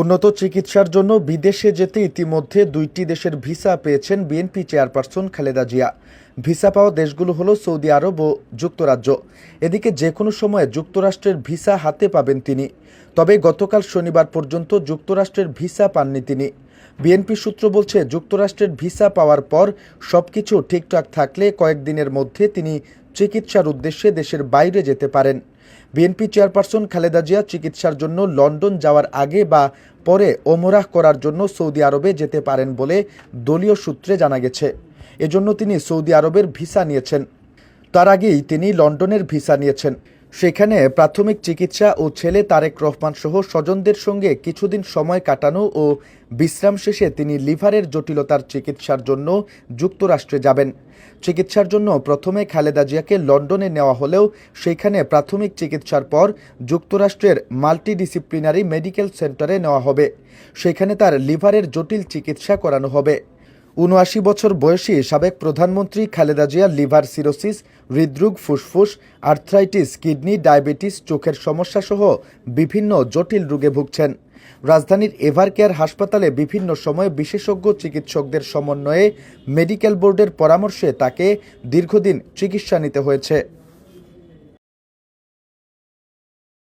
উন্নত চিকিৎসার জন্য বিদেশে যেতে ইতিমধ্যে দুইটি দেশের ভিসা পেয়েছেন BNP chairperson Khaleda Zia. Visa পাওয়া দেশগুলো হলো সৌদি আরব ও যুক্তরাজ্য। এদিকে যে কোনো সময়ে যুক্তরাষ্ট্রের ভিসা হাতে পাবেন তিনি। তবে গতকাল শনিবার পর্যন্ত যুক্তরাষ্ট্রের ভিসা পাননি তিনি। বিএনপি সূত্র বলছে, যুক্তরাষ্ট্রের ভিসা পাওয়ার পর সবকিছু ঠিকঠাক থাকলে কয়েকদিনের মধ্যে তিনি চিকিৎসার উদ্দেশ্যে দেশের বাইরে যেতে পারেন। বিএনপি চেয়ারপারসন খালেদা জিয়া চিকিৎসার জন্য লন্ডন যাওয়ার আগে বা পরে ওমরাহ করার জন্য সৌদি আরবে যেতে পারেন বলে দলীয় সূত্রে জানা গেছে। এজন্য তিনি সৌদি আরবের ভিসা নিয়েছেন। তার আগেই তিনি লন্ডনের ভিসা নিয়েছেন। সেখানে প্রাথমিক চিকিৎসা ও ছেলে তারেক রহমান সহ স্বজনদের সঙ্গে কিছুদিন সময় কাটানো ও বিশ্রাম শেষে তিনি লিভারের জটিলতার চিকিৎসার জন্য যুক্তরাষ্ট্রে যাবেন। চিকিৎসার জন্য প্রথমে খালেদা জিয়াকে লন্ডনে নেওয়া হলেও সেখানে প্রাথমিক চিকিৎসার পর যুক্তরাষ্ট্রের মাল্টিডিসিপ্লিনারি মেডিকেল সেন্টারে নেওয়া হবে। সেখানে তার লিভারের জটিল চিকিৎসা করানো হবে। উনআশি বছর বয়সী সাবেক প্রধানমন্ত্রী খালেদা জিয়া লিভার সিরোসিস, হৃদরোগ, ফুসফুস, আর্থ্রাইটিস, কিডনি, ডায়াবেটিস, চোখের সমস্যা সহ বিভিন্ন জটিল রোগে ভুগছেন। রাজধানীর এভার কেয়ার হাসপাতালে বিভিন্ন সময়ে বিশেষজ্ঞ চিকিৎসকদের সমন্বয়ে মেডিকেল বোর্ডের পরামর্শে তাকে দীর্ঘদিন চিকিৎসা নিতে হয়েছে।